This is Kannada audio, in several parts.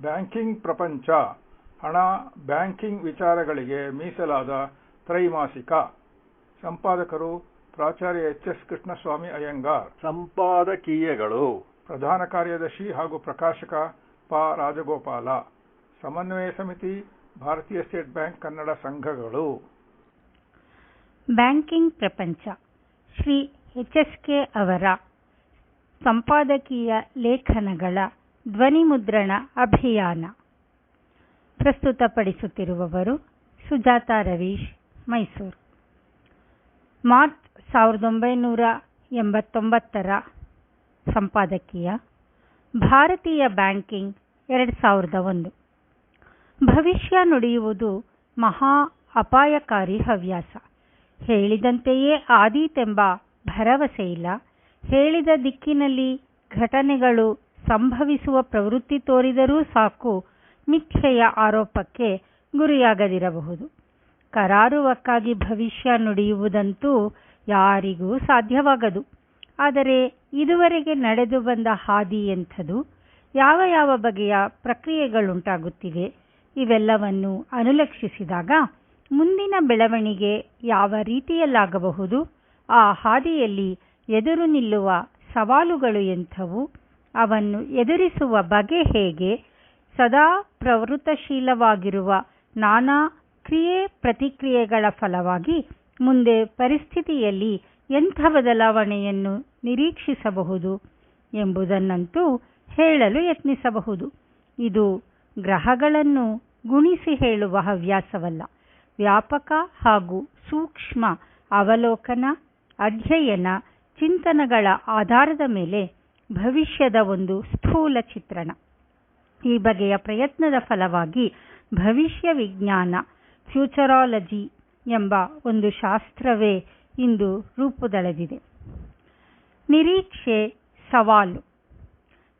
ಬ್ಯಾಂಕಿಂಗ್ ಪ್ರಪಂಚ. ಹಣ ಬ್ಯಾಂಕಿಂಗ್ ವಿಚಾರಗಳಿಗೆ ಮೀಸಲಾದ ತ್ರೈಮಾಸಿಕ. ಸಂಪಾದಕರು ಪ್ರಾಚಾರ್ಯ ಎಚ್ ಎಸ್ ಕೃಷ್ಣಸ್ವಾಮಿ ಅಯ್ಯಂಗಾರ್. ಸಂಪಾದಕೀಯಗಳು. ಪ್ರಧಾನ ಕಾರ್ಯದರ್ಶಿ ಹಾಗೂ ಪ್ರಕಾಶಕ ಪ ರಾಜಗೋಪಾಲ. ಸಮನ್ವಯ ಸಮಿತಿ ಭಾರತೀಯ ಸ್ಟೇಟ್ ಬ್ಯಾಂಕ್ ಕನ್ನಡ ಸಂಘಗಳು. ಬ್ಯಾಂಕಿಂಗ್ ಪ್ರಪಂಚ. ಶ್ರೀ ಎಚ್ ಎಸ್ ಕೆ ಅವರ ಸಂಪಾದಕೀಯ ಲೇಖನಗಳ ಧ್ವನಿಮುದ್ರಣ ಅಭಿಯಾನ. ಪ್ರಸ್ತುತಪಡಿಸುತ್ತಿರುವವರು ಸುಜಾತ ರವೀಶ್, ಮೈಸೂರು. ಮಾರ್ಚ್ ಸಾವಿರದ ಒಂಬೈನೂರ ಎಂಬತ್ತೊಂಬತ್ತರ ಸಂಪಾದಕೀಯ ಭಾರತೀಯ ಬ್ಯಾಂಕಿಂಗ್ ಎರಡು ಸಾವಿರದ ಒಂದು. ಭವಿಷ್ಯ ನುಡಿಯುವುದು ಮಹಾ ಅಪಾಯಕಾರಿ ಹವ್ಯಾಸ. ಹೇಳಿದಂತೆಯೇ ಆದೀತೆಂಬ ಇಲ್ಲ ಹೇಳಿದ ದಿಕ್ಕಿನಲ್ಲಿ ಘಟನೆಗಳು ಸಂಭವಿಸುವ ಪ್ರವೃತ್ತಿ ತೋರಿದರೂ ಸಾಕು. ಮಿಥ್ಯೆಯ ಆರೋಪಕ್ಕೆ ಗುರಿಯಾಗದಿರಬಹುದು. ಕರಾರುವಕ್ಕಾಗಿ ಭವಿಷ್ಯ ನುಡಿಯುವುದಂತೂ ಯಾರಿಗೂ ಸಾಧ್ಯವಾಗದು. ಆದರೆ ಇದುವರೆಗೆ ನಡೆದು ಬಂದ ಹಾದಿ ಎಂಥದು? ಯಾವ ಯಾವ ಬಗೆಯ ಪ್ರಕ್ರಿಯೆಗಳುಂಟಾಗುತ್ತಿವೆ? ಇವೆಲ್ಲವನ್ನು ಅನುಲಕ್ಷಿಸಿದಾಗ ಮುಂದಿನ ಬೆಳವಣಿಗೆ ಯಾವ ರೀತಿಯಲ್ಲಾಗಬಹುದು? ಆ ಹಾದಿಯಲ್ಲಿ ಎದುರು ನಿಲ್ಲುವ ಸವಾಲುಗಳು ಎಂಥವು? ಅವನ್ನು ಎದುರಿಸುವ ಬಗೆ ಹೇಗೆ? ಸದಾ ಪ್ರವೃತ್ತಶೀಲವಾಗಿರುವ ನಾನಾ ಕ್ರಿಯೆ ಪ್ರತಿಕ್ರಿಯೆಗಳ ಫಲವಾಗಿ ಮುಂದೆ ಪರಿಸ್ಥಿತಿಯಲ್ಲಿ ಎಂಥ ಬದಲಾವಣೆಯನ್ನು ನಿರೀಕ್ಷಿಸಬಹುದು ಎಂಬುದನ್ನಂತೂ ಹೇಳಲು ಯತ್ನಿಸಬಹುದು. ಇದು ಗ್ರಹಗಳನ್ನು ಗುಣಿಸಿ ಹೇಳುವ ಹವ್ಯಾಸವಲ್ಲ. ವ್ಯಾಪಕ ಹಾಗೂ ಸೂಕ್ಷ್ಮ ಅವಲೋಕನ, ಅಧ್ಯಯನ, ಚಿಂತನಗಳ ಆಧಾರದ ಮೇಲೆ ಭವಿಷ್ಯದ ಒಂದು ಸ್ಥೂಲ ಚಿತ್ರಣ. ಈ ಬಗೆಯ ಪ್ರಯತ್ನದ ಫಲವಾಗಿ ಭವಿಷ್ಯ ವಿಜ್ಞಾನ, ಫ್ಯೂಚರಾಲಜಿ ಎಂಬ ಒಂದು ಶಾಸ್ತ್ರವೇ ಇಂದು ರೂಪುದಳೆದಿದೆ. ನಿರೀಕ್ಷೆ ಸವಾಲು.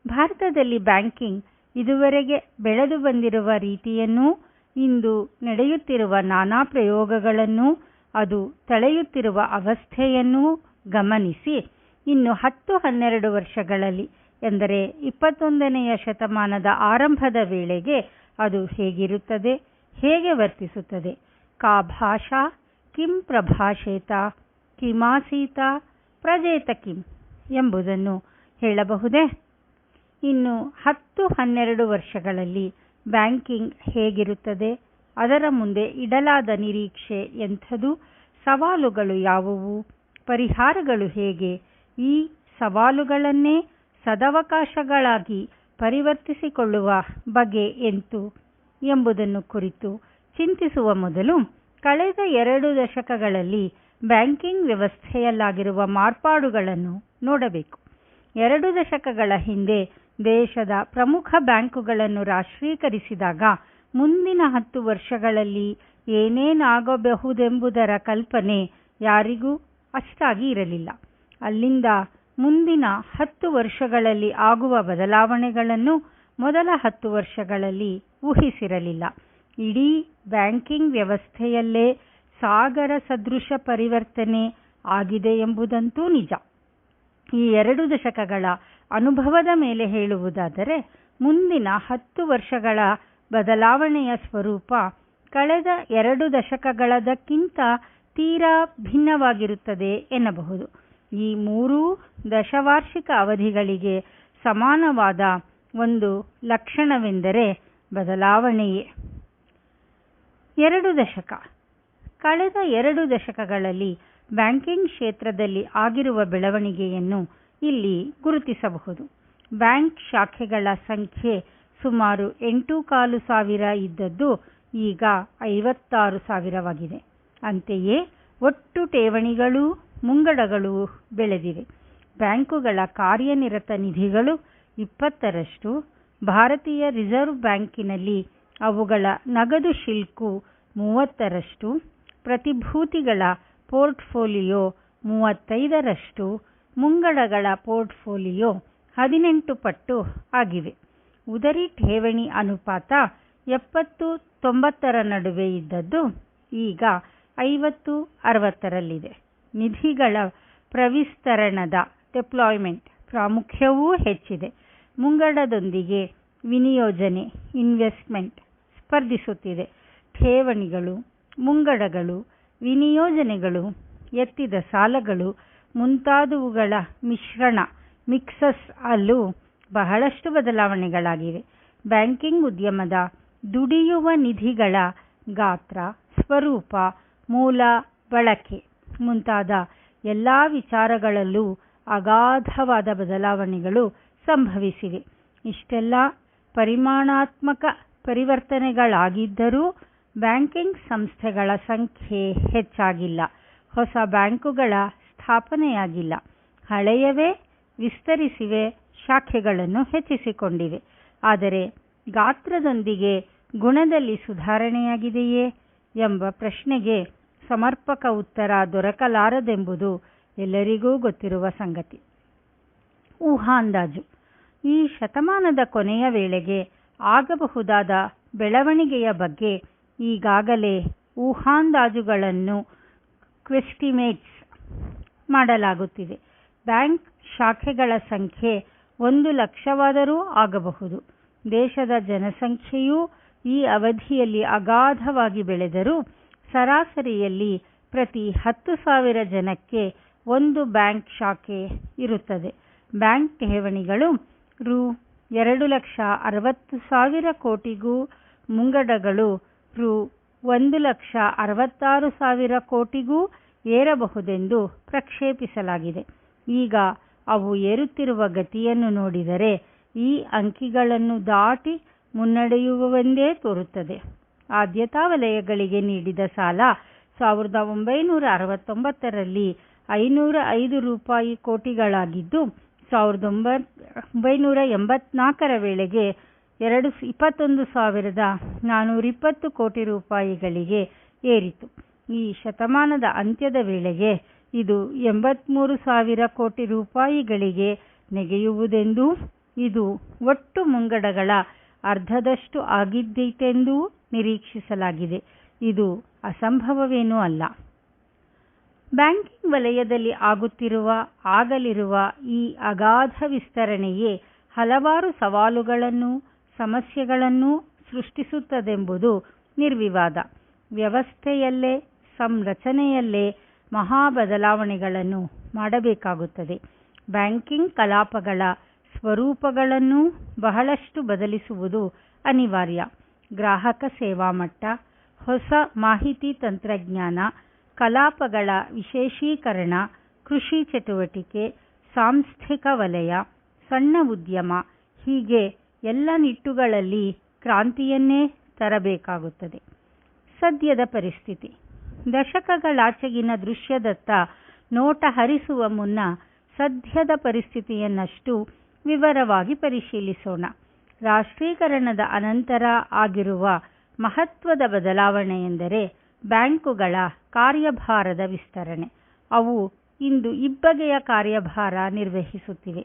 ಭಾರತದಲ್ಲಿ ಬ್ಯಾಂಕಿಂಗ್ ಇದುವರೆಗೆ ಬೆಳೆದು ಬಂದಿರುವ ರೀತಿಯನ್ನೂ, ಇಂದು ನಡೆಯುತ್ತಿರುವ ನಾನಾ ಪ್ರಯೋಗಗಳನ್ನು, ಅದು ತಳೆಯುತ್ತಿರುವ ಅವಸ್ಥೆಯನ್ನೂ ಗಮನಿಸಿ ಇನ್ನು ಹತ್ತು ಹನ್ನೆರಡು ವರ್ಷಗಳಲ್ಲಿ, ಎಂದರೆ ಇಪ್ಪತ್ತೊಂದನೆಯ ಶತಮಾನದ ಆರಂಭದ ವೇಳೆಗೆ ಅದು ಹೇಗಿರುತ್ತದೆ, ಹೇಗೆ ವರ್ತಿಸುತ್ತದೆ? ಕಾ ಭಾಷಾ ಕಿಂ ಪ್ರಭಾಷೇತ, ಕಿಮಾಸೀತ, ಪ್ರಜೇತ ಕಿಂ ಎಂಬುದನ್ನು ಹೇಳಬಹುದೇ? ಇನ್ನು ಹತ್ತು ಹನ್ನೆರಡು ವರ್ಷಗಳಲ್ಲಿ ಬ್ಯಾಂಕಿಂಗ್ ಹೇಗಿರುತ್ತದೆ, ಅದರ ಮುಂದೆ ಇಡಲಾದ ನಿರೀಕ್ಷೆ ಎಂಥದು, ಸವಾಲುಗಳು ಯಾವುವು, ಪರಿಹಾರಗಳು ಹೇಗೆ ಈ ಸವಾಲುಗಳನ್ನೇ ಸದವಕಾಶಗಳಾಗಿ ಪರಿವರ್ತಿಸಿಕೊಳ್ಳುವ ಬಗೆ ಎಂತು ಎಂಬುದನ್ನು ಕುರಿತು ಚಿಂತಿಸುವ ಮೊದಲು ಕಳೆದ ಎರಡು ದಶಕಗಳಲ್ಲಿ ಬ್ಯಾಂಕಿಂಗ್ ವ್ಯವಸ್ಥೆಯಲ್ಲಾಗಿರುವ ಮಾರ್ಪಾಡುಗಳನ್ನು ನೋಡಬೇಕು. ಎರಡು ದಶಕಗಳ ಹಿಂದೆ ದೇಶದ ಪ್ರಮುಖ ಬ್ಯಾಂಕುಗಳನ್ನು ರಾಷ್ಟ್ರೀಕರಿಸಿದಾಗ ಮುಂದಿನ ಹತ್ತು ವರ್ಷಗಳಲ್ಲಿ ಏನೇನಾಗಬಹುದೆಂಬುದರ ಕಲ್ಪನೆ ಯಾರಿಗೂ ಅಷ್ಟಾಗಿ ಇರಲಿಲ್ಲ. ಅಲ್ಲಿಂದ ಮುಂದಿನ ಹತ್ತು ವರ್ಷಗಳಲ್ಲಿ ಆಗುವ ಬದಲಾವಣೆಗಳನ್ನು ಮೊದಲ ಹತ್ತು ವರ್ಷಗಳಲ್ಲಿ ಊಹಿಸಿರಲಿಲ್ಲ. ಇಡೀ ಬ್ಯಾಂಕಿಂಗ್ ವ್ಯವಸ್ಥೆಯಲ್ಲೇ ಸಾಗರ ಸದೃಶ ಪರಿವರ್ತನೆ ಆಗಿದೆ ಎಂಬುದಂತೂ ನಿಜ. ಈ ಎರಡು ದಶಕಗಳ ಅನುಭವದ ಮೇಲೆ ಹೇಳುವುದಾದರೆ, ಮುಂದಿನ ಹತ್ತು ವರ್ಷಗಳ ಬದಲಾವಣೆಯ ಸ್ವರೂಪ ಕಳೆದ ಎರಡು ದಶಕಗಳದಕ್ಕಿಂತ ತೀರಾ ಭಿನ್ನವಾಗಿರುತ್ತದೆ ಎನ್ನಬಹುದು. ಈ ಮೂರೂ ದಶವಾರ್ಷಿಕ ಅವಧಿಗಳಿಗೆ ಸಮಾನವಾದ ಒಂದು ಲಕ್ಷಣವೆಂದರೆ ಬದಲಾವಣೆಯೇ. ಎರಡು ದಶಕ. ಕಳೆದ ಎರಡು ದಶಕಗಳಲ್ಲಿ ಬ್ಯಾಂಕಿಂಗ್ ಕ್ಷೇತ್ರದಲ್ಲಿ ಆಗಿರುವ ಬೆಳವಣಿಗೆಯನ್ನು ಇಲ್ಲಿ ಗುರುತಿಸಬಹುದು. ಬ್ಯಾಂಕ್ ಶಾಖೆಗಳ ಸಂಖ್ಯೆ ಸುಮಾರು ಎಂಟು ಕಾಲು ಸಾವಿರ ಇದ್ದದ್ದು ಈಗ ಐವತ್ತಾರು ಸಾವಿರವಾಗಿದೆ. ಅಂತೆಯೇ ಒಟ್ಟು ಠೇವಣಿಗಳು ಮುಂಗಡಗಳು ಬೆಳೆದಿವೆ. ಬ್ಯಾಂಕುಗಳ ಕಾರ್ಯನಿರತ ನಿಧಿಗಳು ಇಪ್ಪತ್ತರಷ್ಟು. ಭಾರತೀಯ ರಿಸರ್ವ್ ಬ್ಯಾಂಕಿನಲ್ಲಿ ಅವುಗಳ ನಗದು ಶಿಲ್ಕು ಮೂವತ್ತರಷ್ಟು. ಪ್ರತಿಭೂತಿಗಳ ಪೋರ್ಟ್ಫೋಲಿಯೋ ಮೂವತ್ತೈದರಷ್ಟು. ಮುಂಗಡಗಳ ಪೋರ್ಟ್ಫೋಲಿಯೋ ಹದಿನೆಂಟು ಪಟ್ಟು ಆಗಿವೆ. ಉದರಿ ಠೇವಣಿ ಅನುಪಾತ ಎಪ್ಪತ್ತು ತೊಂಬತ್ತರ ನಡುವೆ ಇದ್ದದ್ದು ಈಗ ಐವತ್ತು ಅರವತ್ತರಲ್ಲಿದೆ. ನಿಧಿಗಳ ಪ್ರವಿಸ್ತರಣದ ಡೆಪ್ಲಾಯ್ಮೆಂಟ್ ಪ್ರಾಮುಖ್ಯವೂ ಹೆಚ್ಚಿದೆ. ಮುಂಗಡದೊಂದಿಗೆ ವಿನಿಯೋಜನೆ ಇನ್ವೆಸ್ಟ್ಮೆಂಟ್ ಸ್ಪರ್ಧಿಸುತ್ತಿದೆ. ಠೇವಣಿಗಳು, ಮುಂಗಡಗಳು, ವಿನಿಯೋಜನೆಗಳು, ಎತ್ತಿದ ಸಾಲಗಳು, ಮುಂತಾದವುಗಳ ಮಿಶ್ರಣ, ಮಿಕ್ಸಸ್ ಅಲ್ಲೂ ಬಹಳಷ್ಟು ಬದಲಾವಣೆಗಳಾಗಿವೆ. ಬ್ಯಾಂಕಿಂಗ್ ಉದ್ಯಮದ ದುಡಿಯುವ ನಿಧಿಗಳ ಗಾತ್ರ, ಸ್ವರೂಪ, ಮೂಲ ಬಳಕೆ. ಮುಂತಾದ ಎಲ್ಲ ವಿಚಾರಗಳಲ್ಲೂ ಅಗಾಧವಾದ ಬದಲಾವಣೆಗಳು ಸಂಭವಿಸಿವೆ. ಇಷ್ಟೆಲ್ಲ ಪರಿಮಾಣಾತ್ಮಕ ಪರಿವರ್ತನೆಗಳಾಗಿದ್ದರೂ ಬ್ಯಾಂಕಿಂಗ್ ಸಂಸ್ಥೆಗಳ ಸಂಖ್ಯೆ ಹೆಚ್ಚಾಗಿಲ್ಲ. ಹೊಸ ಬ್ಯಾಂಕುಗಳ ಸ್ಥಾಪನೆಯಾಗಿಲ್ಲ. ಹಳೆಯವೇ ವಿಸ್ತರಿಸಿವೆ, ಶಾಖೆಗಳನ್ನು ಹೆಚ್ಚಿಸಿಕೊಂಡಿವೆ. ಆದರೆ ಗಾತ್ರದೊಂದಿಗೆ ಗುಣದಲ್ಲಿ ಸುಧಾರಣೆಯಾಗಿದೆಯೇ ಎಂಬ ಪ್ರಶ್ನೆಗೆ ಸಮರ್ಪಕ ಉತ್ತರ ದೊರಕಲಾರದೆಂಬುದು ಎಲ್ಲರಿಗೂ ಗೊತ್ತಿರುವ ಸಂಗತಿ. ಊಹಾಂದಾಜು ಈ ಶತಮಾನದ ಕೊನೆಯ ವೇಳೆಗೆ ಆಗಬಹುದಾದ ಬೆಳವಣಿಗೆಯ ಬಗ್ಗೆ ಈಗಾಗಲೇ ಊಹಾಂದಾಜುಗಳನ್ನು ಕ್ವೆಸ್ಟಿಮೇಟ್ಸ್ ಮಾಡಲಾಗುತ್ತಿದೆ. ಬ್ಯಾಂಕ್ ಶಾಖೆಗಳ ಸಂಖ್ಯೆ ಒಂದು ಲಕ್ಷವಾದರೂ ಆಗಬಹುದು. ದೇಶದ ಜನಸಂಖ್ಯೆಯೂ ಈ ಅವಧಿಯಲ್ಲಿ ಅಗಾಧವಾಗಿ ಬೆಳೆದರೂ ಸರಾಸರಿಯಲ್ಲಿ ಪ್ರತಿ ಹತ್ತು ಸಾವಿರ ಜನಕ್ಕೆ ಒಂದು ಬ್ಯಾಂಕ್ ಶಾಖೆ ಇರುತ್ತದೆ. ಬ್ಯಾಂಕ್ ಠೇವಣಿಗಳು ರು ಎರಡು ಲಕ್ಷ ಅರವತ್ತು ಸಾವಿರ ಕೋಟಿಗೂ ಮುಂಗಡಗಳು ರು ಒಂದು ಲಕ್ಷ ಅರವತ್ತಾರು ಸಾವಿರ ಕೋಟಿಗೂ ಏರಬಹುದೆಂದು ಪ್ರಕ್ಷೇಪಿಸಲಾಗಿದೆ. ಈಗ ಅವು ಏರುತ್ತಿರುವ ಗತಿಯನ್ನು ನೋಡಿದರೆ ಈ ಅಂಕಿಗಳನ್ನು ದಾಟಿ ಮುನ್ನಡೆಯುವವೆಂದೇ ತೋರುತ್ತದೆ. ಆದ್ಯತಾ ವಲಯಗಳಿಗೆ ನೀಡಿದ ಸಾಲ ಸಾವಿರದ ಒಂಬೈನೂರ ಅರವತ್ತೊಂಬತ್ತರಲ್ಲಿ ಐನೂರ ಐದು ರೂಪಾಯಿ ಕೋಟಿಗಳಾಗಿದ್ದು, ಸಾವಿರದ ಒಂಬೈನೂರ ಎಂಬತ್ನಾಲ್ಕರ ವೇಳೆಗೆ ಎರಡು ಇಪ್ಪತ್ತೊಂದು ಸಾವಿರದ ನಾನ್ನೂರಿಪ್ಪತ್ತು ಕೋಟಿ ರೂಪಾಯಿಗಳಿಗೆ ಏರಿತು. ಈ ಶತಮಾನದ ಅಂತ್ಯದ ವೇಳೆಗೆ ಇದು ಎಂಬತ್ಮೂರು ಸಾವಿರ ಕೋಟಿ ರೂಪಾಯಿಗಳಿಗೆ ನೆಗೆಯುವುದೆಂದೂ, ಇದು ಒಟ್ಟು ಮುಂಗಡಗಳ ಅರ್ಧದಷ್ಟು ಆಗಿದ್ದೀತೆಂದೂ ನಿರೀಕ್ಷಿಸಲಾಗಿದೆ. ಇದು ಅಸಂಭವವೇನೂ ಅಲ್ಲ. ಬ್ಯಾಂಕಿಂಗ್ ವಲಯದಲ್ಲಿ ಆಗುತ್ತಿರುವ, ಆಗಲಿರುವ ಈ ಅಗಾಧ ವಿಸ್ತರಣೆಯೇ ಹಲವಾರು ಸವಾಲುಗಳನ್ನು, ಸಮಸ್ಯೆಗಳನ್ನು ಸೃಷ್ಟಿಸುತ್ತದೆಂಬುದು ನಿರ್ವಿವಾದ. ವ್ಯವಸ್ಥೆಯಲ್ಲೇ, ಸಂರಚನೆಯಲ್ಲೇ ಮಹಾ ಬದಲಾವಣೆಗಳನ್ನು ಮಾಡಬೇಕಾಗುತ್ತದೆ. ಬ್ಯಾಂಕಿಂಗ್ ಕಲಾಪಗಳ ಸ್ವರೂಪಗಳನ್ನು ಬಹಳಷ್ಟು ಬದಲಿಸುವುದು ಅನಿವಾರ್ಯ. ಗ್ರಾಹಕ ಸೇವಾ ಮಟ್ಟ, ಹೊಸ ಮಾಹಿತಿ ತಂತ್ರಜ್ಞಾನ, ಕಲಾಪಗಳ ವಿಶೇಷೀಕರಣ, ಕೃಷಿ ಚಟುವಟಿಕೆ, ಸಾಂಸ್ಥಿಕ ವಲಯ, ಸಣ್ಣ ಉದ್ಯಮ, ಹೀಗೆ ಎಲ್ಲ ನಿಟ್ಟುಗಳಲ್ಲಿ ಕ್ರಾಂತಿಯನ್ನೇ ತರಬೇಕಾಗುತ್ತದೆ. ಸದ್ಯದ ಪರಿಸ್ಥಿತಿ. ದಶಕಗಳಾಚೆಗಿನ ದೃಶ್ಯದತ್ತ ನೋಟ ಹರಿಸುವ ಮುನ್ನ ಸದ್ಯದ ಪರಿಸ್ಥಿತಿಯನ್ನಷ್ಟು ವಿವರವಾಗಿ ಪರಿಶೀಲಿಸೋಣ. ರಾಷ್ಟ್ರೀಕರಣದ ಅನಂತರ ಆಗಿರುವ ಮಹತ್ವದ ಬದಲಾವಣೆಯೆಂದರೆ ಬ್ಯಾಂಕುಗಳ ಕಾರ್ಯಭಾರದ ವಿಸ್ತರಣೆ. ಅವು ಇಂದು ಇಬ್ಬಗೆಯ ಕಾರ್ಯಭಾರ ನಿರ್ವಹಿಸುತ್ತಿವೆ.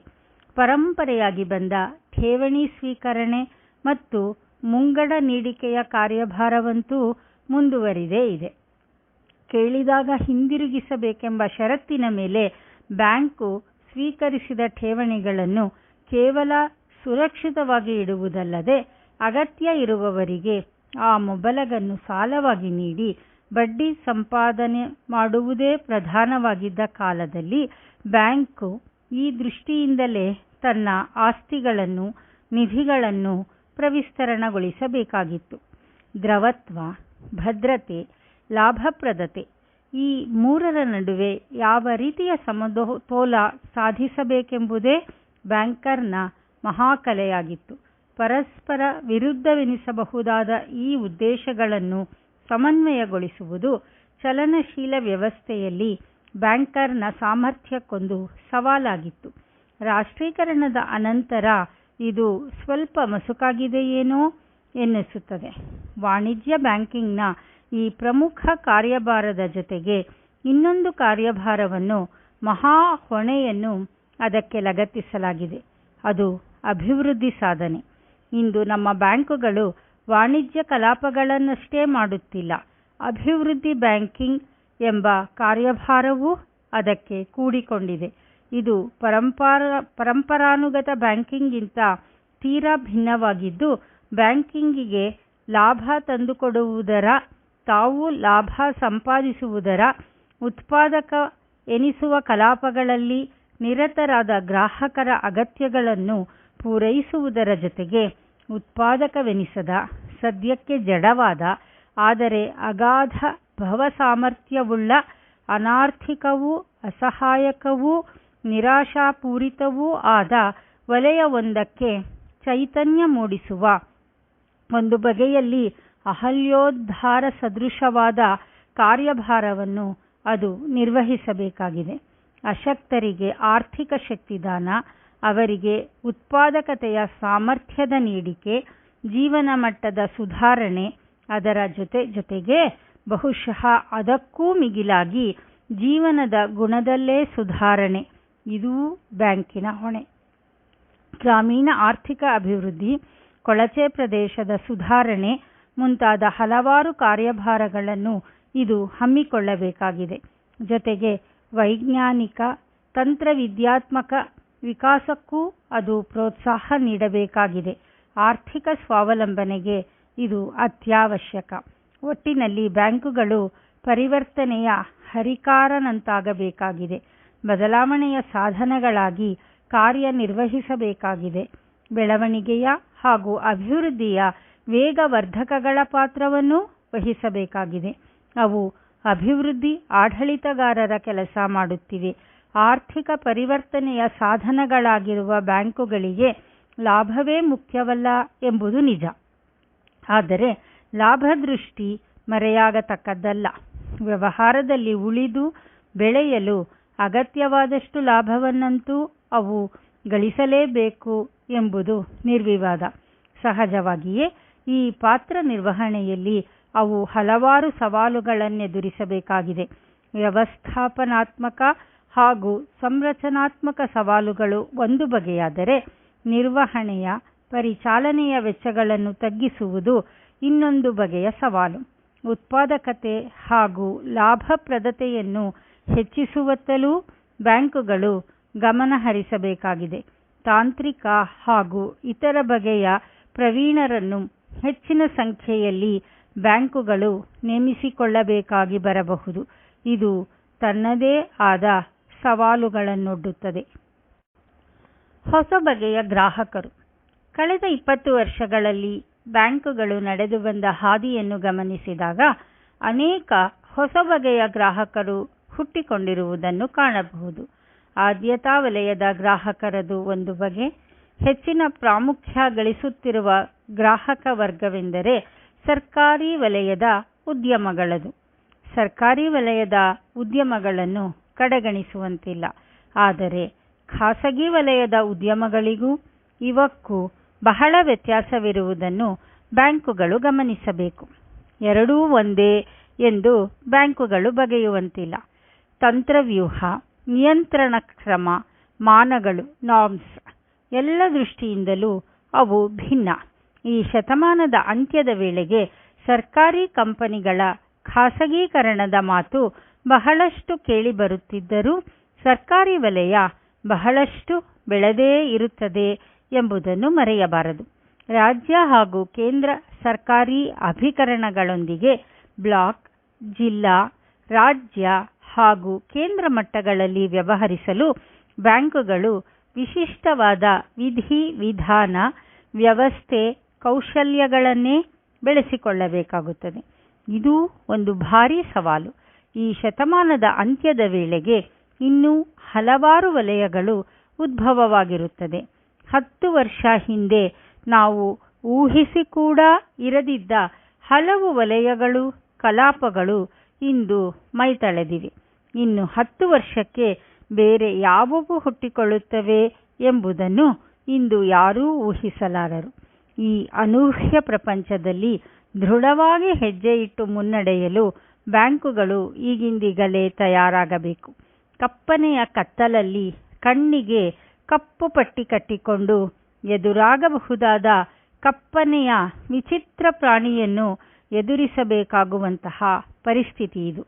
ಪರಂಪರೆಯಾಗಿ ಬಂದ ಠೇವಣಿ ಸ್ವೀಕರಣೆ ಮತ್ತು ಮುಂಗಡ ನೀಡಿಕೆಯ ಕಾರ್ಯಭಾರವಂತೂ ಮುಂದುವರಿದೇ ಇದೆ. ಕೇಳಿದಾಗ ಹಿಂದಿರುಗಿಸಬೇಕೆಂಬ ಷರತ್ತಿನ ಮೇಲೆ ಬ್ಯಾಂಕು ಸ್ವೀಕರಿಸಿದ ಠೇವಣಿಗಳನ್ನು ಕೇವಲ ಸುರಕ್ಷಿತವಾಗಿ ಇಡುವುದಲ್ಲದೆ ಅಗತ್ಯ ಇರುವವರಿಗೆ ಆ ಮೊಬಲಗನ್ನು ಸಾಲವಾಗಿ ನೀಡಿ ಬಡ್ಡಿ ಸಂಪಾದನೆ ಮಾಡುವುದೇ ಪ್ರಧಾನವಾಗಿದ್ದ ಕಾಲದಲ್ಲಿ ಬ್ಯಾಂಕು ಈ ದೃಷ್ಟಿಯಿಂದಲೇ ತನ್ನ ಆಸ್ತಿಗಳನ್ನು, ನಿಧಿಗಳನ್ನು ಪ್ರವಿಸ್ತರಣಗೊಳಿಸಬೇಕಾಗಿತ್ತು. ದ್ರವತ್ವ, ಭದ್ರತೆ, ಲಾಭಪ್ರದತೆ ಈ ಮೂರರ ನಡುವೆ ಯಾವ ರೀತಿಯ ಸಮತೋಲ ಸಾಧಿಸಬೇಕೆಂಬುದೇ ಬ್ಯಾಂಕರ್ನ ಮಹಾಕಲೆಯಾಗಿತ್ತು. ಪರಸ್ಪರ ವಿರುದ್ಧವೆನಿಸಬಹುದಾದ ಈ ಉದ್ದೇಶಗಳನ್ನು ಸಮನ್ವಯಗೊಳಿಸುವುದು ಚಲನಶೀಲ ವ್ಯವಸ್ಥೆಯಲ್ಲಿ ಬ್ಯಾಂಕರ್ನ ಸಾಮರ್ಥ್ಯಕ್ಕೊಂದು ಸವಾಲಾಗಿತ್ತು. ರಾಷ್ಟ್ರೀಕರಣದ ಅನಂತರ ಇದು ಸ್ವಲ್ಪ ಮಸುಕಾಗಿದೆಯೇನೋ ಎನ್ನಿಸುತ್ತದೆ. ವಾಣಿಜ್ಯ ಬ್ಯಾಂಕಿಂಗ್ನ ಈ ಪ್ರಮುಖ ಕಾರ್ಯಭಾರದ ಜೊತೆಗೆ ಇನ್ನೊಂದು ಕಾರ್ಯಭಾರವನ್ನು ಮಹಾ ಹೊಣೆಯನ್ನು ಅದಕ್ಕೆ ಲಗತ್ತಿಸಲಾಗಿದೆ. ಅದು ಅಭಿವೃದ್ಧಿ ಸಾಧನೆ. ಇಂದು ನಮ್ಮ ಬ್ಯಾಂಕುಗಳು ವಾಣಿಜ್ಯ ಕಲಾಪಗಳನ್ನಷ್ಟೇ ಮಾಡುತ್ತಿಲ್ಲ. ಅಭಿವೃದ್ಧಿ ಬ್ಯಾಂಕಿಂಗ್ ಎಂಬ ಕಾರ್ಯಭಾರವೂ ಅದಕ್ಕೆ ಕೂಡಿಕೊಂಡಿದೆ. ಇದು ಪರಂಪರ, ಪರಂಪರಾನುಗತ ಬ್ಯಾಂಕಿಂಗ್ಗಿಂತ ತೀರಾ ಭಿನ್ನವಾಗಿದ್ದು, ಬ್ಯಾಂಕಿಂಗಿಗೆ ಲಾಭ ತಂದುಕೊಡುವುದರ, ತಾವು ಲಾಭ ಸಂಪಾದಿಸುವುದರ, ಉತ್ಪಾದಕ ಎನಿಸುವ ಕಲಾಪಗಳಲ್ಲಿ ನಿರತರಾದ ಗ್ರಾಹಕರ ಅಗತ್ಯಗಳನ್ನು ಪೂರೈಸುವುದರ ಜೊತೆಗೆ ಉತ್ಪಾದಕವೆನಿಸದ, ಸದ್ಯಕ್ಕೆ ಜಡವಾದ, ಆದರೆ ಅಗಾಧ ಭವಸಾಮರ್ಥ್ಯವುಳ್ಳ, ಅನಾರ್ಥಿಕವೂ ಅಸಹಾಯಕವೂ ನಿರಾಶಾಪೂರಿತವೂ ಆದ ವಲಯವೊಂದಕ್ಕೆ ಚೈತನ್ಯ ಮೂಡಿಸುವ, ಒಂದು ಬಗೆಯಲ್ಲಿ ಅಹಲ್ಯೋದ್ಧಾರ ಸದೃಶವಾದ ಕಾರ್ಯಭಾರವನ್ನು ಅದು ನಿರ್ವಹಿಸಬೇಕಾಗಿದೆ. ಅಶಕ್ತರಿಗೆ ಆರ್ಥಿಕ ಶಕ್ತಿದಾನ ಅವರಿಗೆ ಉತ್ಪಾದಕತೆಯ ಸಾಮರ್ಥ್ಯದ ನೀಡಿಕೆ, ಜೀವನ ಮಟ್ಟದ ಸುಧಾರಣೆ, ಅದರ ಜೊತೆ ಜೊತೆಗೆ ಬಹುಶಃ ಅದಕ್ಕೂ ಮಿಗಿಲಾಗಿ ಜೀವನದ ಗುಣದಲ್ಲೇ ಸುಧಾರಣೆ. ಇದೂ ಬ್ಯಾಂಕಿನ ಹೊಣೆ. ಗ್ರಾಮೀಣ ಆರ್ಥಿಕ ಅಭಿವೃದ್ಧಿ, ಕೊಳಚೆ ಪ್ರದೇಶದ ಸುಧಾರಣೆ ಮುಂತಾದ ಹಲವಾರು ಕಾರ್ಯಭಾರಗಳನ್ನು ಇದು ಹಮ್ಮಿಕೊಳ್ಳಬೇಕಾಗಿದೆ. ಜೊತೆಗೆ ವೈಜ್ಞಾನಿಕ, ತಂತ್ರವಿದ್ಯಾತ್ಮಕ ವಿಕಾಸಕ್ಕೂ ಅದು ಪ್ರೋತ್ಸಾಹ ನೀಡಬೇಕಾಗಿದೆ. ಆರ್ಥಿಕ ಸ್ವಾವಲಂಬನೆಗೆ ಇದು ಅತ್ಯವಶ್ಯಕ. ಒಟ್ಟಿನಲ್ಲಿ ಬ್ಯಾಂಕುಗಳು ಪರಿವರ್ತನೆಯ ಹರಿಕಾರನಂತಾಗಬೇಕಾಗಿದೆ. ಬದಲಾವಣೆಯ ಸಾಧನಗಳಾಗಿ ಕಾರ್ಯನಿರ್ವಹಿಸಬೇಕಾಗಿದೆ. ಬೆಳವಣಿಗೆಯ ಹಾಗೂ ಅಭಿವೃದ್ಧಿಯ ವೇಗವರ್ಧಕಗಳ ಪಾತ್ರವನ್ನು ವಹಿಸಬೇಕಾಗಿದೆ. ಅವು ಅಭಿವೃದ್ಧಿ ಆಡಳಿತಗಾರರ ಕೆಲಸ ಮಾಡುತ್ತಿವೆ. ಆರ್ಥಿಕ ಪರಿವರ್ತನೆಯ ಸಾಧನಗಳಾಗಿರುವ ಬ್ಯಾಂಕುಗಳಿಗೆ ಲಾಭವೇ ಮುಖ್ಯವಲ್ಲ ಎಂಬುದು ನಿಜ. ಆದರೆ ಲಾಭದೃಷ್ಟಿ ಮರೆಯಾಗತಕ್ಕದ್ದಲ್ಲ. ವ್ಯವಹಾರದಲ್ಲಿ ಉಳಿದು ಬೆಳೆಯಲು ಅಗತ್ಯವಾದಷ್ಟು ಲಾಭವನ್ನಂತೂ ಅವು ಗಳಿಸಲೇಬೇಕು ಎಂಬುದು ನಿರ್ವಿವಾದ. ಸಹಜವಾಗಿಯೇ ಈ ಪಾತ್ರ ನಿರ್ವಹಣೆಯಲ್ಲಿ ಅವು ಹಲವಾರು ಸವಾಲುಗಳನ್ನೆದುರಿಸಬೇಕಾಗಿದೆ. ವ್ಯವಸ್ಥಾಪನಾತ್ಮಕ ಹಾಗೂ ಸಂರಚನಾತ್ಮಕ ಸವಾಲುಗಳು ಒಂದು ಬಗೆಯಾದರೆ ನಿರ್ವಹಣೆಯ ಪರಿಚಾಲನೆಯ ವೆಚ್ಚಗಳನ್ನು ತಗ್ಗಿಸುವುದು ಇನ್ನೊಂದು ಬಗೆಯ ಸವಾಲು. ಉತ್ಪಾದಕತೆ ಹಾಗೂ ಲಾಭಪ್ರದತೆಯನ್ನು ಹೆಚ್ಚಿಸುವತ್ತಲೂ ಬ್ಯಾಂಕುಗಳು ಗಮನ ಹರಿಸಬೇಕಾಗಿದೆ ತಾಂತ್ರಿಕ ಹಾಗೂ ಇತರ ಬಗೆಯ ಪ್ರವೀಣರನ್ನು ಹೆಚ್ಚಿನ ಸಂಖ್ಯೆಯಲ್ಲಿ ಬ್ಯಾಂಕುಗಳು ನೇಮಿಸಿಕೊಳ್ಳಬೇಕಾಗಿ ಬರಬಹುದು. ಇದು ತನ್ನದೇ ಆದ ಸವಾಲುಗಳನ್ನೊಡ್ಡುತ್ತದೆ. ಹೊಸ ಬಗೆಯ ಗ್ರಾಹಕರು. ಕಳೆದ ಇಪ್ಪತ್ತು ವರ್ಷಗಳಲ್ಲಿ ಬ್ಯಾಂಕುಗಳು ನಡೆದು ಬಂದ ಹಾದಿಯನ್ನು ಗಮನಿಸಿದಾಗ ಅನೇಕ ಹೊಸ ಬಗೆಯ ಗ್ರಾಹಕರು ಹುಟ್ಟಿಕೊಂಡಿರುವುದನ್ನು ಕಾಣಬಹುದು. ಆದ್ಯತಾ ವಲಯದ ಗ್ರಾಹಕರದು ಒಂದು ಬಗೆ. ಹೆಚ್ಚಿನ ಪ್ರಾಮುಖ್ಯ ಗಳಿಸುತ್ತಿರುವ ಗ್ರಾಹಕ ವರ್ಗವೆಂದರೆ ಸರ್ಕಾರಿ ವಲಯದ ಉದ್ಯಮಗಳದು. ಸರ್ಕಾರಿ ವಲಯದ ಉದ್ಯಮಗಳನ್ನು ಕಡೆಗಣಿಸುವಂತಿಲ್ಲ. ಆದರೆ ಖಾಸಗಿ ವಲಯದ ಉದ್ಯಮಗಳಿಗೂ ಇವಕ್ಕೂ ಬಹಳ ವ್ಯತ್ಯಾಸವಿರುವುದನ್ನು ಬ್ಯಾಂಕುಗಳು ಗಮನಿಸಬೇಕು. ಎರಡೂ ಒಂದೇ ಎಂದು ಬ್ಯಾಂಕುಗಳು ಬಗೆಯುವಂತಿಲ್ಲ. ತಂತ್ರವ್ಯೂಹ, ನಿಯಂತ್ರಣ ಕ್ರಮ, ಮಾನಗಳು ಎಲ್ಲ ದೃಷ್ಟಿಯಿಂದಲೂ ಅವು ಭಿನ್ನ. ಈ ಶತಮಾನದ ಅಂತ್ಯದ ವೇಳೆಗೆ ಸರ್ಕಾರಿ ಕಂಪನಿಗಳ ಖಾಸಗೀಕರಣದ ಮಾತು ಬಹಳಷ್ಟು ಕೇಳಿಬರುತ್ತಿದ್ದರೂ ಸರ್ಕಾರಿ ವಲಯ ಬಹಳಷ್ಟು ಬೆಳೆದೇ ಇರುತ್ತದೆ ಎಂಬುದನ್ನು ಮರೆಯಬಾರದು. ರಾಜ್ಯ ಹಾಗೂ ಕೇಂದ್ರ ಸರ್ಕಾರಿ ಅಭಿಕರಣಗಳೊಂದಿಗೆ ಬ್ಲಾಕ್, ಜಿಲ್ಲಾ, ರಾಜ್ಯ ಹಾಗೂ ಕೇಂದ್ರ ಮಟ್ಟಗಳಲ್ಲಿ ವ್ಯವಹರಿಸಲು ಬ್ಯಾಂಕುಗಳು ವಿಶಿಷ್ಟವಾದ ವಿಧಿ ವಿಧಾನ, ವ್ಯವಸ್ಥೆ, ಕೌಶಲ್ಯಗಳನ್ನೇ ಬೆಳೆಸಿಕೊಳ್ಳಬೇಕಾಗುತ್ತದೆ. ಇದು ಒಂದು ಭಾರೀ ಸವಾಲು. ಈ ಶತಮಾನದ ಅಂತ್ಯದ ವೇಳೆಗೆ ಇನ್ನೂ ಹಲವಾರು ವಲಯಗಳು ಉದ್ಭವವಾಗಿರುತ್ತದೆ. ಹತ್ತು ವರ್ಷ ಹಿಂದೆ ನಾವು ಊಹಿಸಿ ಕೂಡ ಇರದಿದ್ದ ಹಲವು ವಲಯಗಳು, ಕಲಾಪಗಳು ಇಂದು ಮೈತಳೆದಿವೆ. ಇನ್ನು ಹತ್ತು ವರ್ಷಕ್ಕೆ ಬೇರೆ ಯಾವುವು ಹುಟ್ಟಿಕೊಳ್ಳುತ್ತವೆ ಎಂಬುದನ್ನು ಇಂದು ಯಾರೂ ಊಹಿಸಲಾರರು. ಈ ಅನೂಹ್ಯ ಪ್ರಪಂಚದಲ್ಲಿ ದೃಢವಾಗಿ ಹೆಜ್ಜೆ ಇಟ್ಟು ಮುನ್ನಡೆಯಲು ಬ್ಯಾಂಕುಗಳು ಈಗಿಂದಿಗಲೇ ತಯಾರಾಗಬೇಕು. ಕಪ್ಪನೆಯ ಕತ್ತಲಲ್ಲಿ ಕಣ್ಣಿಗೆ ಕಪ್ಪು ಪಟ್ಟಿ ಕಟ್ಟಿಕೊಂಡು ಎದುರಾಗಬಹುದಾದ ಕಪ್ಪನೆಯ ವಿಚಿತ್ರ ಪ್ರಾಣಿಯನ್ನು ಎದುರಿಸಬೇಕಾಗುವಂತಹ ಪರಿಸ್ಥಿತಿ ಇದು.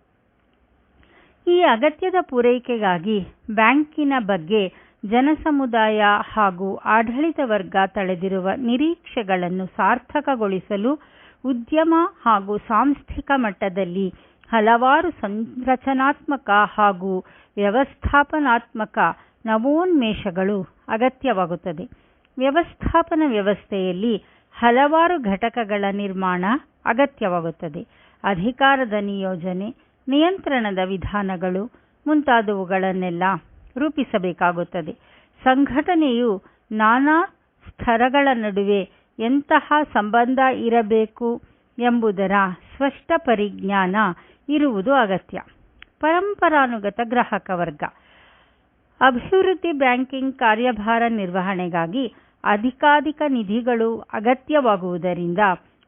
ಈ ಅಗತ್ಯದ ಪೂರೈಕೆಗಾಗಿ ಬ್ಯಾಂಕಿನ ಬಗ್ಗೆ ಜನಸಮುದಾಯ ಹಾಗೂ ಆಡಳಿತ ವರ್ಗ ತಳೆದಿರುವ ನಿರೀಕ್ಷೆಗಳನ್ನು ಸಾರ್ಥಕಗೊಳಿಸಲು ಉದ್ಯಮ ಹಾಗೂ ಸಾಂಸ್ಥಿಕ ಮಟ್ಟದಲ್ಲಿ ಹಲವಾರು ಸಂರಚನಾತ್ಮಕ ಹಾಗೂ ವ್ಯವಸ್ಥಾಪನಾತ್ಮಕ ನವೋನ್ಮೇಷಗಳು ಅಗತ್ಯವಾಗುತ್ತದೆ. ವ್ಯವಸ್ಥಾಪನ ವ್ಯವಸ್ಥೆಯಲ್ಲಿ ಹಲವಾರು ಘಟಕಗಳ ನಿರ್ಮಾಣ ಅಗತ್ಯವಾಗುತ್ತದೆ. ಅಧಿಕಾರದ ನಿಯೋಜನೆ, ನಿಯಂತ್ರಣದ ವಿಧಾನಗಳು ಮುಂತಾದವುಗಳನ್ನೆಲ್ಲ ರೂಪಿಸಬೇಕಾಗುತ್ತದೆ. ಸಂಘಟನೆಯು ನಾನಾ ಸ್ತರಗಳ ನಡುವೆ ಎಂತಹ ಸಂಬಂಧ ಇರಬೇಕು ಎಂಬುದರ ಸ್ಪಷ್ಟ ಪರಿಜ್ಞಾನ ಇರುವುದು ಅಗತ್ಯ. ಪರಂಪರಾನುಗತ ಗ್ರಾಹಕ ವರ್ಗ. ಅಭಿವೃದ್ಧಿ ಬ್ಯಾಂಕಿಂಗ್ ಕಾರ್ಯಭಾರ ನಿರ್ವಹಣೆಗಾಗಿ ಅಧಿಕಾಧಿಕ ನಿಧಿಗಳು ಅಗತ್ಯವಾಗುವುದರಿಂದ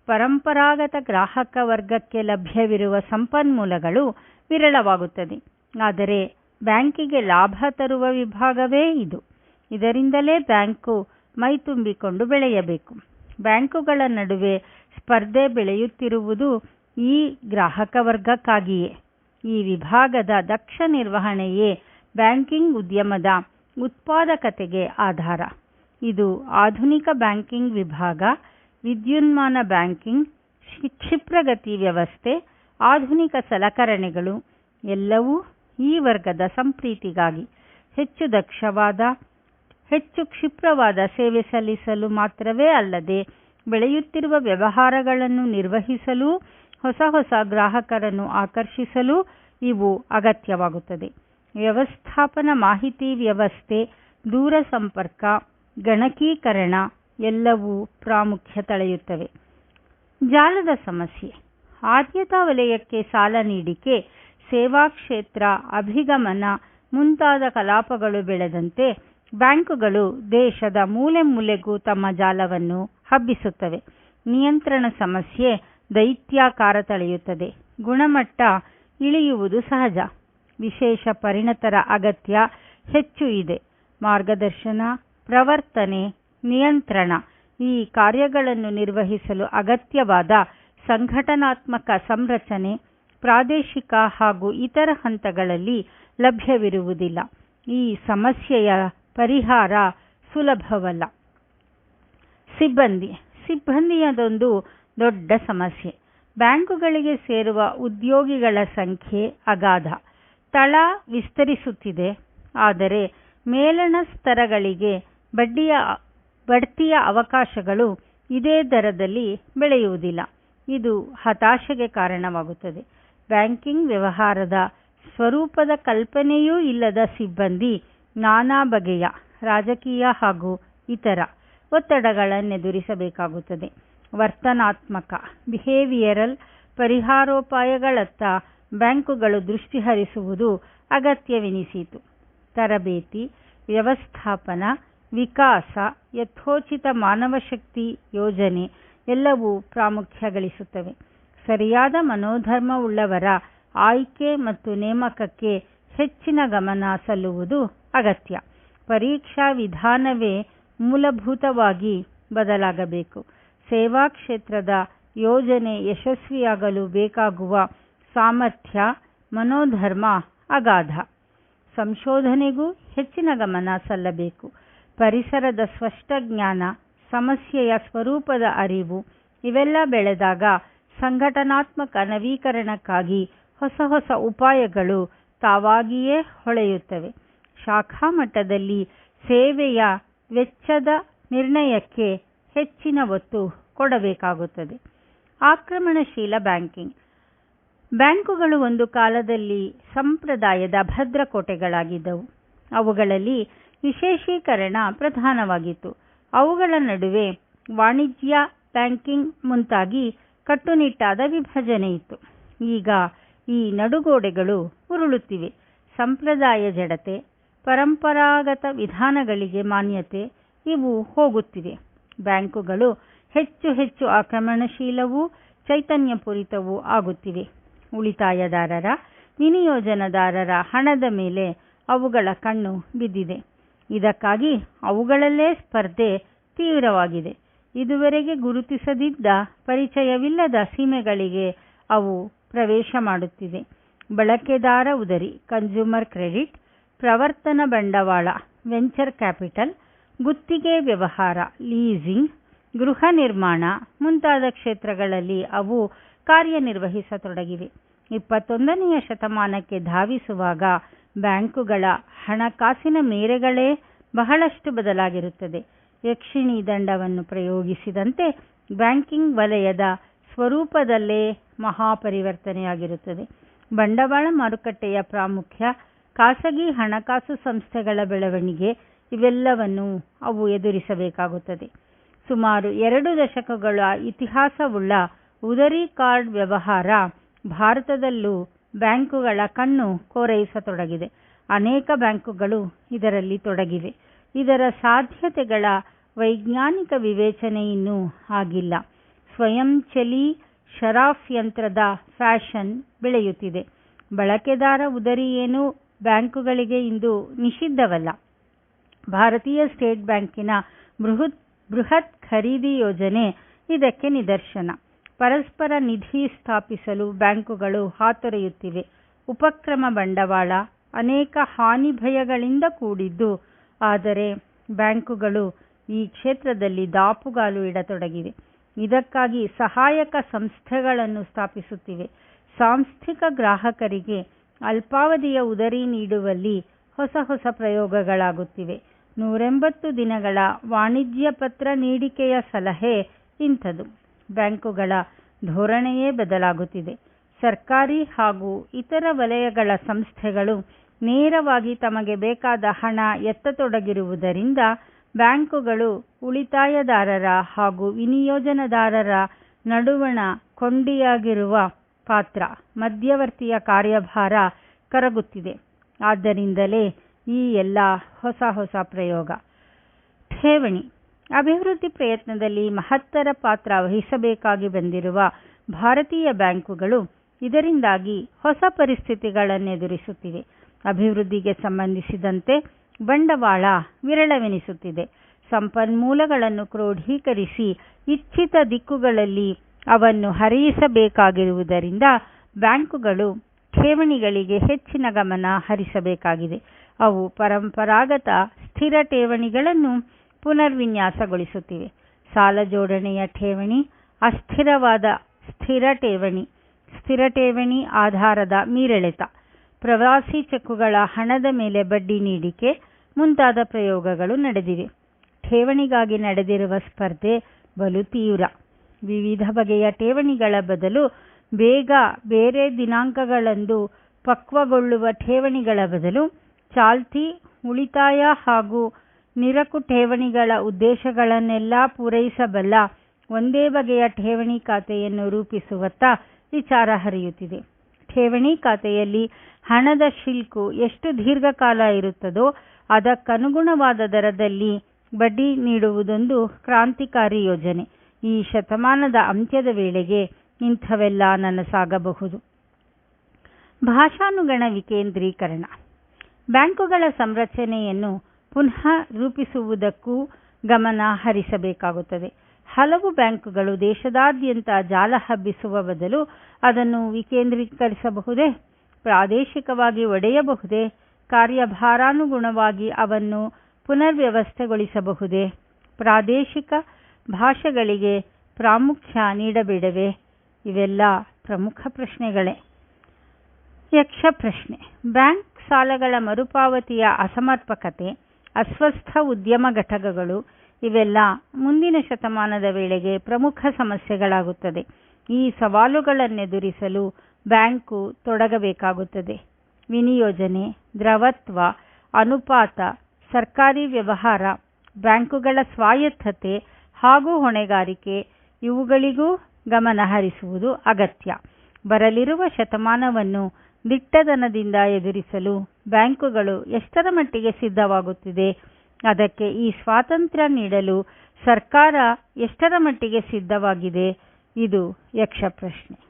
ಪರಂಪರಾಗತ ಗ್ರಾಹಕ ವರ್ಗಕ್ಕೆ ಲಭ್ಯವಿರುವ ಸಂಪನ್ಮೂಲಗಳು ವಿರಳವಾಗುತ್ತದೆ. ಆದರೆ ಬ್ಯಾಂಕಿಗೆ ಲಾಭ ತರುವ ವಿಭಾಗವೇ ಇದು. ಇದರಿಂದಲೇ ಬ್ಯಾಂಕು ಮೈತುಂಬಿಕೊಂಡು ಬೆಳೆಯಬೇಕು. ಬ್ಯಾಂಕುಗಳ ನಡುವೆ ಸ್ಪರ್ಧೆ ಬೆಳೆಯುತ್ತಿರುವುದು ಈ ಗ್ರಾಹಕ ವರ್ಗಕ್ಕಾಗಿಯೇ. ಈ ವಿಭಾಗದ ದಕ್ಷ ನಿರ್ವಹಣೆಯೇ ಬ್ಯಾಂಕಿಂಗ್ ಉದ್ಯಮದ ಉತ್ಪಾದಕತೆಗೆ ಆಧಾರ. ಇದು ಆಧುನಿಕ ಬ್ಯಾಂಕಿಂಗ್ ವಿಭಾಗ, ವಿದ್ಯುನ್ಮಾನ ಬ್ಯಾಂಕಿಂಗ್, ಕ್ಷಿಪ್ರಗತಿ ವ್ಯವಸ್ಥೆ, ಆಧುನಿಕ ಸಲಕರಣೆಗಳು, ಎಲ್ಲವೂ ಈ ವರ್ಗದ ಸಂಪ್ರೀತಿಗಾಗಿ ಹೆಚ್ಚು ದಕ್ಷವಾದ ಹೆಚ್ಚು ಕ್ಷಿಪ್ರವಾದ ಸೇವೆ ಸಲ್ಲಿಸಲು ಮಾತ್ರವೇ ಅಲ್ಲದೆ ಬೆಳೆಯುತ್ತಿರುವ ವ್ಯವಹಾರಗಳನ್ನು ನಿರ್ವಹಿಸಲು, ಹೊಸ ಹೊಸ ಗ್ರಾಹಕರನ್ನು ಆಕರ್ಷಿಸಲು ಇವು ಅಗತ್ಯವಾಗುತ್ತದೆ. ವ್ಯವಸ್ಥಾಪನ ಮಾಹಿತಿ ವ್ಯವಸ್ಥೆ, ದೂರ ಸಂಪರ್ಕ, ಗಣಕೀಕರಣ ಎಲ್ಲವೂ ಪ್ರಾಮುಖ್ಯ ತಳೆಯುತ್ತವೆ. ಜಾಲದ ಸಮಸ್ಯೆ. ಆದ್ಯತಾ ವಲಯಕ್ಕೆ ಸಾಲ ನೀಡಿಕೆ, ಸೇವಾ ಕ್ಷೇತ್ರ, ಅಭಿಗಮನ ಮುಂತಾದ ಕಲಾಪಗಳು ಬೆಳೆದಂತೆ ಬ್ಯಾಂಕುಗಳು ದೇಶದ ಮೂಲೆ ಮೂಲೆಗೂ ತಮ್ಮ ಜಾಲವನ್ನು ಹಬ್ಬಿಸುತ್ತವೆ. ನಿಯಂತ್ರಣ ಸಮಸ್ಯೆ ದೈತ್ಯಾಕಾರ ತಳೆಯುತ್ತದೆ. ಗುಣಮಟ್ಟ ಇಳಿಯುವುದು ಸಹಜ. ವಿಶೇಷ ಪರಿಣತರ ಅಗತ್ಯ ಹೆಚ್ಚು ಇದೆ. ಮಾರ್ಗದರ್ಶನ, ಪ್ರವರ್ತನೆ, ನಿಯಂತ್ರಣ ಈ ಕಾರ್ಯಗಳನ್ನು ನಿರ್ವಹಿಸಲು ಅಗತ್ಯವಾದ ಸಂಘಟನಾತ್ಮಕ ಸಂರಚನೆ, ಪ್ರಾದೇಶಿಕ ಹಾಗೂ ಇತರ ಹಂತಗಳಲ್ಲಿ ಲಭ್ಯವಿರುವುದಿಲ್ಲ. ಈ ಸಮಸ್ಯೆಯ ಪರಿಹಾರ ಸುಲಭವಲ್ಲ. ಸಿಬ್ಬಂದಿ. ಸಿಬ್ಬಂದಿಯದೊಂದು ದೊಡ್ಡ ಸಮಸ್ಯೆ. ಬ್ಯಾಂಕುಗಳಿಗೆ ಸೇರುವ ಉದ್ಯೋಗಿಗಳ ಸಂಖ್ಯೆ ಅಗಾಧ. ತಳ ವಿಸ್ತರಿಸುತ್ತಿದೆ. ಆದರೆ ಮೇಲಣ ಸ್ತರಗಳಿಗೆ ಬಡ್ಡಿಯ, ಬಡ್ತಿಯ ಅವಕಾಶಗಳು ಇದೇ ದರದಲ್ಲಿ ಬೆಳೆಯುವುದಿಲ್ಲ. ಇದು ಹತಾಶೆಗೆ ಕಾರಣವಾಗುತ್ತದೆ. ಬ್ಯಾಂಕಿಂಗ್ ವ್ಯವಹಾರದ ಸ್ವರೂಪದ ಕಲ್ಪನೆಯೂ ಇಲ್ಲದ ಸಿಬ್ಬಂದಿ ನಾನಾ ಬಗೆಯ ರಾಜಕೀಯ ಹಾಗೂ ಇತರ ಒತ್ತಡಗಳನ್ನೆದುರಿಸಬೇಕಾಗುತ್ತದೆ. ವರ್ತನಾತ್ಮಕ ಬಿಹೇವಿಯರಲ್ ಪರಿಹಾರೋಪಾಯಗಳತ್ತ ಬ್ಯಾಂಕುಗಳು ದೃಷ್ಟಿ ಹರಿಸುವುದು ಅಗತ್ಯವೆನಿಸಿತು. ತರಬೇತಿ, ವ್ಯವಸ್ಥಾಪನ, ವಿಕಾಸ, ಯಥೋಚಿತ ಮಾನವಶಕ್ತಿ ಯೋಜನೆ ಎಲ್ಲವೂ ಪ್ರಾಮುಖ್ಯ ಗಳಿಸುತ್ತವೆ ಸರಿಯಾದ ಮನೋಧರ್ಮವುಳ್ಳವರ ಆಯ್ಕೆ ಮತ್ತು ನೇಮಕಕ್ಕೆ ಹೆಚ್ಚಿನ ಗಮನ ಸಲ್ಲುವುದು ಅಗತ್ಯ. ಪರೀಕ್ಷಾ ವಿಧಾನವೇ ಮೂಲಭೂತವಾಗಿ ಬದಲಾಗಬೇಕು. ಸೇವಾ ಕ್ಷೇತ್ರದ ಯೋಜನೆ ಯಶಸ್ವಿಯಾಗಲು ಬೇಕಾಗುವ ಸಾಮರ್ಥ್ಯ, ಮನೋಧರ್ಮ ಅಗಾಧ. ಸಂಶೋಧನೆಗೂ ಹೆಚ್ಚಿನ ಗಮನ ಸಲ್ಲಬೇಕು. ಪರಿಸರದ ಸ್ಪಷ್ಟ ಜ್ಞಾನ, ಸಮಸ್ಯೆಯ ಸ್ವರೂಪದ ಅರಿವು, ಇವೆಲ್ಲ ಬೆಳೆದಾಗ ಸಂಘಟನಾತ್ಮಕ ನವೀಕರಣಕ್ಕಾಗಿ ಹೊಸ ಹೊಸ ಉಪಾಯಗಳು ತಾವಾಗಿಯೇ ಹೊಳೆಯುತ್ತವೆ. ಶಾಖಾ ಮಟ್ಟದಲ್ಲಿ ಸೇವೆಯ ವೆಚ್ಚದ ನಿರ್ಣಯಕ್ಕೆ ಹೆಚ್ಚಿನ ಒತ್ತು ಕೊಡಬೇಕಾಗುತ್ತದೆ. ಆಕ್ರಮಣಶೀಲ ಬ್ಯಾಂಕಿಂಗ್. ಬ್ಯಾಂಕುಗಳು ಒಂದು ಕಾಲದಲ್ಲಿ ಸಂಪ್ರದಾಯದ ಭದ್ರಕೋಟೆಗಳಾಗಿದ್ದವು. ಅವುಗಳಲ್ಲಿ ವಿಶೇಷೀಕರಣ ಪ್ರಧಾನವಾಗಿತ್ತು. ಅವುಗಳ ನಡುವೆ ವಾಣಿಜ್ಯ ಬ್ಯಾಂಕಿಂಗ್ ಮುಂತಾಗಿ ಕಟ್ಟುನಿಟ್ಟಾದ ವಿಭಜನೆ ಇತ್ತು. ಈಗ ಈ ನಡುಗೋಡೆಗಳು ಉರುಳುತ್ತಿವೆ. ಸಂಪ್ರದಾಯ ಜಡತೆ ಪರಂಪರಾಗತ ವಿಧಾನಗಳಿಗೆ ಮಾನ್ಯತೆ ಇವು ಹೋಗುತ್ತಿವೆ. ಬ್ಯಾಂಕುಗಳು ಹೆಚ್ಚು ಹೆಚ್ಚು ಆಕ್ರಮಣಶೀಲವೂ ಚೈತನ್ಯಪೂರಿತವೂ ಆಗುತ್ತಿವೆ. ಉಳಿತಾಯದಾರರ, ವಿನಿಯೋಜನದಾರರ ಹಣದ ಮೇಲೆ ಅವುಗಳ ಕಣ್ಣು ಬಿದ್ದಿದೆ. ಇದಕ್ಕಾಗಿ ಅವುಗಳಲ್ಲೇ ಸ್ಪರ್ಧೆ ತೀವ್ರವಾಗಿದೆ. ಇದುವರೆಗೆ ಗುರುತಿಸದಿದ್ದ ಪರಿಚಯವಿಲ್ಲದ ಸೀಮೆಗಳಿಗೆ ಅವು ಪ್ರವೇಶ ಮಾಡುತ್ತಿದೆ ಬಳಕೆದಾರ ಉದರಿ ಕನ್ಸ್ಯೂಮರ್ ಕ್ರೆಡಿಟ್ ಪ್ರವರ್ತನ ಬಂಡವಾಳ, ವೆಂಚರ್ ಕ್ಯಾಪಿಟಲ್, ಗುತ್ತಿಗೆ ವ್ಯವಹಾರ, ಲೀಸಿಂಗ್, ಗೃಹ ನಿರ್ಮಾಣ ಮುಂತಾದ ಕ್ಷೇತ್ರಗಳಲ್ಲಿ ಅವು ಕಾರ್ಯನಿರ್ವಹಿಸತೊಡಗಿವೆ. ಇಪ್ಪತ್ತೊಂದನೆಯ ಶತಮಾನಕ್ಕೆ ಧಾವಿಸುವಾಗ ಬ್ಯಾಂಕುಗಳ ಹಣಕಾಸಿನ ಮೇರೆಗಳೇ ಬಹಳಷ್ಟು ಬದಲಾಗಿರುತ್ತದೆ. ಯಕ್ಷಿಣಿ ದಂಡವನ್ನು ಪ್ರಯೋಗಿಸಿದಂತೆ ಬ್ಯಾಂಕಿಂಗ್ ವಲಯದ ಸ್ವರೂಪದಲ್ಲೇ ಮಹಾಪರಿವರ್ತನೆಯಾಗಿರುತ್ತದೆ. ಬಂಡವಾಳ ಮಾರುಕಟ್ಟೆಯ ಪ್ರಾಮುಖ್ಯ ಖಾಸಗಿ ಹಣಕಾಸು ಸಂಸ್ಥೆಗಳ ಬೆಳವಣಿಗೆ ಇವೆಲ್ಲವನ್ನು ಅವು ಎದುರಿಸಬೇಕಾಗುತ್ತದೆ. ಸುಮಾರು ಎರಡು ದಶಕಗಳ ಇತಿಹಾಸವುಳ್ಳ ಉದರಿ ಕಾರ್ಡ್ ವ್ಯವಹಾರ ಭಾರತದಲ್ಲೂ ಬ್ಯಾಂಕುಗಳ ಕಣ್ಣು ಕೋರೈಸತೊಡಗಿದೆ. ಅನೇಕ ಬ್ಯಾಂಕುಗಳು ಇದರಲ್ಲಿ ತೊಡಗಿವೆ. ಇದರ ಸಾಧ್ಯತೆಗಳ ವೈಜ್ಞಾನಿಕ ವಿವೇಚನೆ ಇನ್ನೂ ಆಗಿಲ್ಲ. ಸ್ವಯಂಚಲಿ ಶರಾಫ್ ಯಂತ್ರದ ಫ್ಯಾಷನ್ ಬೆಳೆಯುತ್ತಿದೆ. ಬಳಕೆದಾರ ಉದರಿಯೇನು ಬ್ಯಾಂಕುಗಳಿಗೆ ಇಂದು ನಿಷಿದ್ಧವಲ್ಲ. ಭಾರತೀಯ ಸ್ಟೇಟ್ ಬ್ಯಾಂಕಿನ ಬೃಹತ್ ಬೃಹತ್ ಖರೀದಿ ಯೋಜನೆ ಇದಕ್ಕೆ ನಿದರ್ಶನ. ಪರಸ್ಪರ ನಿಧಿ ಸ್ಥಾಪಿಸಲು ಬ್ಯಾಂಕುಗಳು ಹಾತೊರೆಯುತ್ತಿವೆ. ಉಪಕ್ರಮ ಬಂಡವಾಳ ಅನೇಕ ಹಾನಿ ಭಯಗಳಿಂದ ಕೂಡಿದ್ದು, ಆದರೆ ಬ್ಯಾಂಕುಗಳು ಈ ಕ್ಷೇತ್ರದಲ್ಲಿ ದಾಪುಗಾಲು ಇಡತೊಡಗಿವೆ. ಇದಕ್ಕಾಗಿ ಸಹಾಯಕ ಸಂಸ್ಥೆಗಳನ್ನು ಸ್ಥಾಪಿಸುತ್ತಿವೆ. ಸಾಂಸ್ಥಿಕ ಗ್ರಾಹಕರಿಗೆ ಅಲ್ಪಾವಧಿಯ ಉದರಿ ನೀಡುವಲ್ಲಿ ಹೊಸ ಹೊಸ ಪ್ರಯೋಗಗಳಾಗುತ್ತಿವೆ. ನೂರೆಂಬತ್ತು ದಿನಗಳ ವಾಣಿಜ್ಯ ಪತ್ರ ನೀಡಿಕೆಯ ಸಲಹೆ ಇಂಥದು. ಬ್ಯಾಂಕುಗಳ ಧೋರಣೆಯೇ ಬದಲಾಗುತ್ತಿದೆ. ಸರ್ಕಾರಿ ಹಾಗೂ ಇತರ ವಲಯಗಳ ಸಂಸ್ಥೆಗಳು ನೇರವಾಗಿ ತಮಗೆ ಬೇಕಾದ ಹಣ ಎತ್ತತೊಡಗಿರುವುದರಿಂದ ಬ್ಯಾಂಕುಗಳು ಉಳಿತಾಯದಾರರ ಹಾಗೂ ವಿನಿಯೋಜನದಾರರ ನಡುವಣ ಕೊಂಡಿಯಾಗಿರುವ ಪಾತ್ರ, ಮಧ್ಯವರ್ತಿಯ ಕಾರ್ಯಭಾರ ಕರಗುತ್ತಿದೆ. ಆದ್ದರಿಂದಲೇ ಈ ಎಲ್ಲ ಹೊಸ ಹೊಸ ಪ್ರಯೋಗ. ಠೇವಣಿ. ಅಭಿವೃದ್ಧಿ ಪ್ರಯತ್ನದಲ್ಲಿ ಮಹತ್ತರ ಪಾತ್ರ ವಹಿಸಬೇಕಾಗಿ ಬಂದಿರುವ ಭಾರತೀಯ ಬ್ಯಾಂಕುಗಳು ಇದರಿಂದಾಗಿ ಹೊಸ ಪರಿಸ್ಥಿತಿಗಳನ್ನೆದುರಿಸುತ್ತಿವೆ. ಅಭಿವೃದ್ಧಿಗೆ ಸಂಬಂಧಿಸಿದಂತೆ ಬಂಡವಾಳ ವಿರಳವೆನಿಸುತ್ತಿದೆ. ಸಂಪನ್ಮೂಲಗಳನ್ನು ಕ್ರೋಢೀಕರಿಸಿ ಇಚ್ಛಿತ ದಿಕ್ಕುಗಳಲ್ಲಿ ಅವನ್ನು ಹರಿಸಬೇಕಾಗಿರುವುದರಿಂದ ಬ್ಯಾಂಕುಗಳು ಠೇವಣಿಗಳಿಗೆ ಹೆಚ್ಚಿನ ಗಮನ ಹರಿಸಬೇಕಾಗಿದೆ. ಅವು ಪರಂಪರಾಗತ ಸ್ಥಿರ ಠೇವಣಿಗಳನ್ನು ಪುನರ್ವಿನ್ಯಾಸಗೊಳಿಸುತ್ತಿವೆ. ಸಾಲ ಜೋಡಣೆಯ ಠೇವಣಿ, ಅಸ್ಥಿರವಾದ ಸ್ಥಿರ ಠೇವಣಿ ಸ್ಥಿರ ಠೇವಣಿ ಆಧಾರದ ಮೀರೆಳೆತ, ಪ್ರವಾಸಿ ಚೆಕ್ಕುಗಳ ಹಣದ ಮೇಲೆ ಬಡ್ಡಿ ನೀಡಿಕೆ ಮುಂತಾದ ಪ್ರಯೋಗಗಳು ನಡೆದಿವೆ. ಠೇವಣಿಗಾಗಿ ನಡೆದಿರುವ ಸ್ಪರ್ಧೆ ಬಲು ತೀವ್ರ. ವಿವಿಧ ಬಗೆಯ ಠೇವಣಿಗಳ ಬದಲು ಬೇಗ ಬೇರೆ ದಿನಾಂಕಗಳಂದು ಪಕ್ವಗೊಳ್ಳುವ ಠೇವಣಿಗಳ ಬದಲು ಚಾಲ್ತಿ, ಉಳಿತಾಯ ಹಾಗೂ ನಿರಕು ಠೇವಣಿಗಳ ಉದ್ದೇಶಗಳನ್ನೆಲ್ಲ ಪೂರೈಸಬಲ್ಲ ಒಂದೇ ಬಗೆಯ ಠೇವಣಿ ಖಾತೆಯನ್ನು ರೂಪಿಸುವತ್ತ ವಿಚಾರ ಹರಿಯುತ್ತಿದೆ. ಠೇವಣಿ ಖಾತೆಯಲ್ಲಿ ಹಣದ ಶಿಲ್ಕು ಎಷ್ಟು ದೀರ್ಘಕಾಲ ಇರುತ್ತದೋ ಅದಕ್ಕನುಗುಣವಾದ ದರದಲ್ಲಿ ಬಡ್ಡಿ ನೀಡುವುದೊಂದು ಕ್ರಾಂತಿಕಾರಿ ಯೋಜನೆ. ಈ ಶತಮಾನದ ಅಂತ್ಯದ ವೇಳೆಗೆ ಇಂಥವೆಲ್ಲ ನನಸಾಗಬಹುದು ಭಾಷಾನುಗಣ ವಿಕೇಂದ್ರೀಕರಣ ಬ್ಯಾಂಕುಗಳ ಸಂರಚನೆಯನ್ನು ಪುನಃ ರೂಪಿಸುವುದಕ್ಕೂ ಗಮನ ಹರಿಸಬೇಕಾಗುತ್ತದೆ. ಹಲವು ಬ್ಯಾಂಕುಗಳು ದೇಶದಾದ್ಯಂತ ಜಾಲ ಹಬ್ಬಿಸುವ ಬದಲು ಅದನ್ನು ವಿಕೇಂದ್ರೀಕರಿಸಬಹುದೇ? ಪ್ರಾದೇಶಿಕವಾಗಿ ಒಡೆಯಬಹುದೇ? ಕಾರ್ಯಭಾರಾನುಗುಣವಾಗಿ ಅವನ್ನು ಪುನರ್ವ್ಯವಸ್ಥೆಗೊಳಿಸಬಹುದೇ? ಪ್ರಾದೇಶಿಕ ಭಾಷೆಗಳಿಗೆ ಪ್ರಾಮುಖ್ಯ ನೀಡಬೇಡವೆ? ಇವೆಲ್ಲ ಪ್ರಮುಖ ಪ್ರಶ್ನೆಗಳೇ. ಯಕ್ಷ ಪ್ರಶ್ನೆ. ಬ್ಯಾಂಕ್ ಸಾಲಗಳ ಮರುಪಾವತಿಯ ಅಸಮರ್ಪಕತೆ, ಅಸ್ವಸ್ಥ ಉದ್ಯಮ ಘಟಕಗಳು, ಇವೆಲ್ಲ ಮುಂದಿನ ಶತಮಾನದ ವೇಳೆಗೆ ಪ್ರಮುಖ ಸಮಸ್ಯೆಗಳಾಗುತ್ತದೆ. ಈ ಸವಾಲುಗಳನ್ನೆದುರಿಸಲು ಬ್ಯಾಂಕು ತೊಡಗಬೇಕಾಗುತ್ತದೆ. ವಿನಿಯೋಜನೆ, ದ್ರವತ್ವ, ಅನುಪಾತ, ಸರ್ಕಾರಿ ವ್ಯವಹಾರ, ಬ್ಯಾಂಕುಗಳ ಸ್ವಾಯತ್ತತೆ ಹಾಗೂ ಹೊಣೆಗಾರಿಕೆ, ಇವುಗಳಿಗೂ ಗಮನ ಹರಿಸುವುದು ಅಗತ್ಯ. ಬರಲಿರುವ ಶತಮಾನವನ್ನು ದಿಟ್ಟತನದಿಂದ ಎದುರಿಸಲು ಬ್ಯಾಂಕುಗಳು ಎಷ್ಟರ ಮಟ್ಟಿಗೆ ಸಿದ್ಧವಾಗುತ್ತಿದೆ, ಅದಕ್ಕೆ ಈ ಸ್ವಾತಂತ್ರ್ಯ ನೀಡಲು ಸರ್ಕಾರ ಎಷ್ಟರ ಮಟ್ಟಿಗೆ ಸಿದ್ಧವಾಗಿದೆ, ಇದು ಯಕ್ಷ ಪ್ರಶ್ನೆ